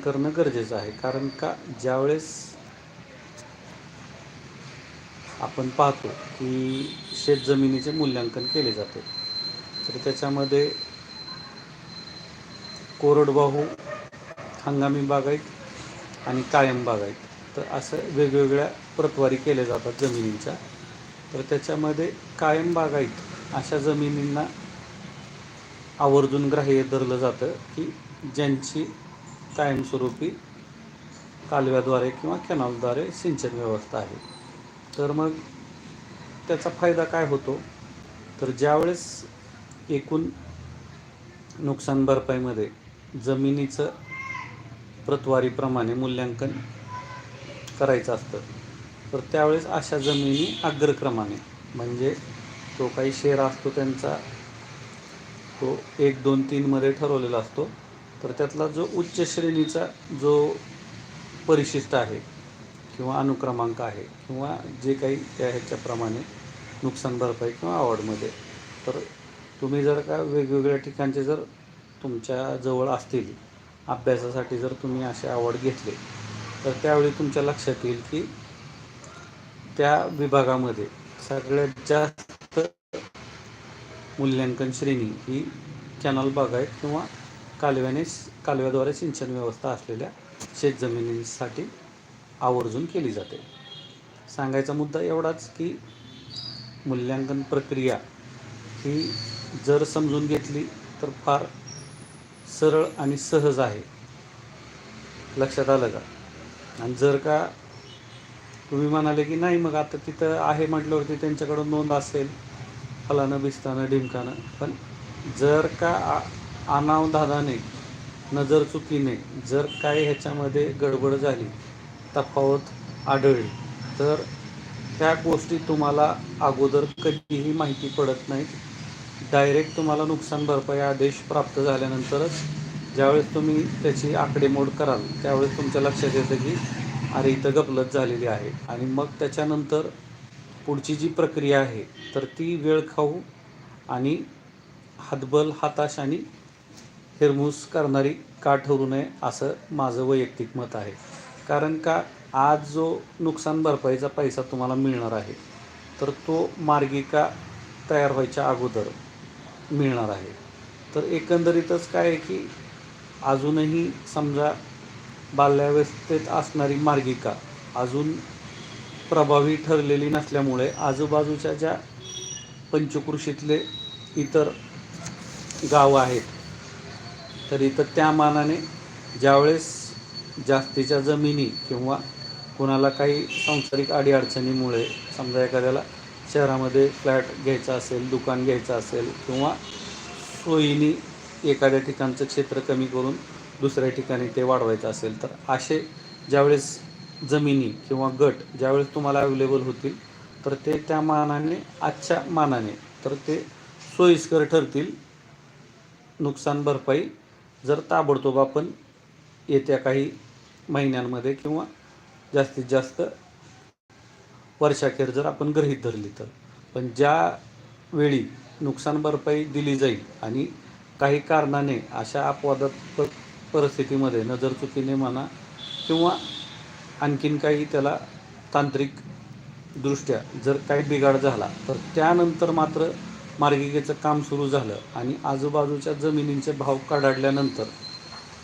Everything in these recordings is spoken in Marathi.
करणं गरजेचं आहे. कारण का ज्यावेळेस आपण पाहतो की शेतजमिनीचे मूल्यांकन केले जाते तर त्याच्यामध्ये कोरडवाहू हंगामी बागायत आणि कायम बागायत तर असं वेगवेगळ्या प्रतवारी केल्या जातात जमिनींच्या. तर त्याच्यामध्ये कायम बागायत अशा जमिनींना आवर्जून ग्राह्य धरलं जातं की ज्यांची कायमस्वरूपी कालव्याद्वारे किंवा कॅनॉलद्वारे सिंचन व्यवस्था आहे. तर मग त्याचा फायदा काय होतो? तर ज्यावेळेस एकूण नुकसान भरपाईमध्ये जमिनीचं प्रतवारीप्रमाणे मूल्यांकन करायचं असतं तर त्यावेळेस अशा जमिनी अग्रक्रमाने म्हणजे तो काही शेर असतो त्यांचा तो एक दोन तीनमध्ये ठरवलेला असतो. तर त्यातला जो उच्च श्रेणीचा जो परिशिष्ट आहे किंवा अनुक्रमांक आहे किंवा जे काही त्या ह्याच्याप्रमाणे नुकसान भरपाई किंवा आवडमध्ये तर तुम्ही जर का वेगवेगळ्या ठिकाणचे जर तुमच्या जवळ असतील अभ्यासासाठी जर तुम्ही असे आवड घेतले तर त्यावेळी तुमच्या लक्षात येईल की त्या विभागामध्ये सगळ्यात जास्त मूल्यांकन श्रेणी ही कॅनॉल बागायत किंवा कालव्याने कालव्याद्वारे सिंचन व्यवस्था असलेल्या शेतजमिनींसाठी आवर्जून केली जाते. सांगायचा मुद्दा एवढाच की मूल्यांकन प्रक्रिया ही जर समजून घेतली तर फार सरळ आणि सहज आहे. लक्षात आलं का? आणि जर का तुम्ही म्हणाले की नाही मग आता तिथं आहे म्हटल्यावरती त्यांच्याकडं नोंद असेल फलानं बिस्तानं ढिमकानं पण जर का आ अनावधानाने नजर चुकीने जर काय ह्याच्यामध्ये गडबड झाली तफावत आढळली तर त्या गोष्टी तुम्हाला अगोदर कधीही माहिती पडत नाहीत. डायरेक्ट तुम्हाला नुकसान भरपाई आदेश प्राप्त झाल्यानंतरच ज्यावेळेस तुम्ही त्याची आकडेमोड कराल त्यावेळेस तुमच्या लक्षात येतं की अरे इथं गपलत झालेली आहे. आणि मग त्याच्यानंतर पुढची जी प्रक्रिया आहे तर ती वेळ खाऊ आणि हातबल हाताश आणि हिरमूस करणारी का ठरू नये असं माझं वैयक्तिक मत आहे. कारण का आज जो नुकसान भरपाईचा पैसा तुम्हाला मिळणार आहे तर तो मार्गिका तयार व्हायच्या अगोदर मिळणार आहे? तर एकंदरीतच काय आहे की अजूनही समजा बाल्यावस्थेत असणारी मार्गिका अजून प्रभावी ठरलेली नसल्यामुळे आजूबाजूच्या ज्या पंचकृषीतले इतर गावं आहेत तर इथं त्या मानाने ज्यावेळेस जास्तीच्या जमिनी किंवा कुणाला काही सांसारिक अडीअडचणीमुळे समजा एखाद्याला शहरामध्ये फ्लॅट घ्यायचा असेल दुकान घ्यायचं असेल किंवा सोयीनी एखाद्या ठिकाणचं क्षेत्र कमी करून दुसऱ्या ठिकाणी ते वाढवायचं असेल तर असे ज्यावेळेस जमिनी किंवा गट ज्यावेळेस तुम्हाला अवेलेबल होतील तर ते त्या मानाने आजच्या मानाने तर ते सोयीस्कर ठरतील. नुकसान भरपाई जर ताबडतोब आपण येत्या काही महिन्यांमध्ये किंवा जास्तीत जास्त वर्षाखेर जर आपण गृहीत धरली तर. पण ज्या वेळी नुकसान भरपाई दिली जाईल आणि काही कारणाने अशा अपवादात्मक परिस्थितीमध्ये नजर चुकीने म्हणा किंवा आणखीन काही त्याला तांत्रिकदृष्ट्या जर काही बिघाड झाला तर त्यानंतर मात्र मार्गिकेचं काम सुरू झालं आणि आजूबाजूच्या जमिनींचे भाव कडाडल्यानंतर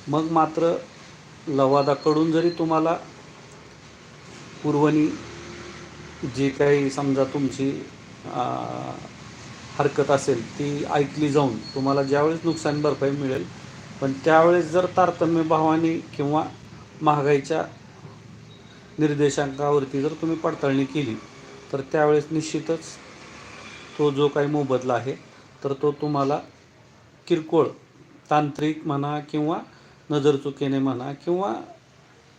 मग मात्र लवादाकडून जरी तुम्हाला पुरवणी जी काही समजा तुमची हरकत असेल ती ऐकली जाऊन तुम्हाला ज्यावेळेस नुकसान भरपाई मिळेल पण त्यावेळेस जर तारतम्य भावाने किंवा महागाईच्या निर्देशांकावरती जर तुम्ही पडताळणी केली तर त्यावेळेस निश्चितच तो जो काही मोबदला आहे तर तो तुम्हाला किरकोळ तांत्रिक म्हणा किंवा नजर चुकीने म्हणा किंवा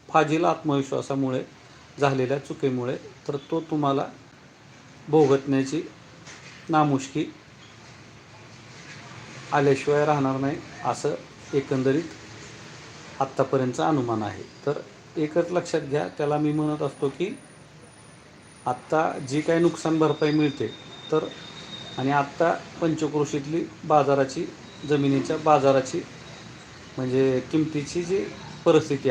फाजील आत्मविश्वासामुळे झालेल्या चुकीमुळे तर तो तुम्हाला भोगतण्याची नामुष्की आल्याशिवाय राहणार नाही असं एकंदरीत आत्तापर्यंतचा अनुमान आहे. तर एकच लक्षात घ्या त्याला मी म्हणत असतो की आत्ता जी काही नुकसान भरपाई मिळते तर आणि आत्ता पंचक्रोशीतली बाजाराची जमिनीच्या बाजाराची म्हणजे किमतीची जी परिस्थिती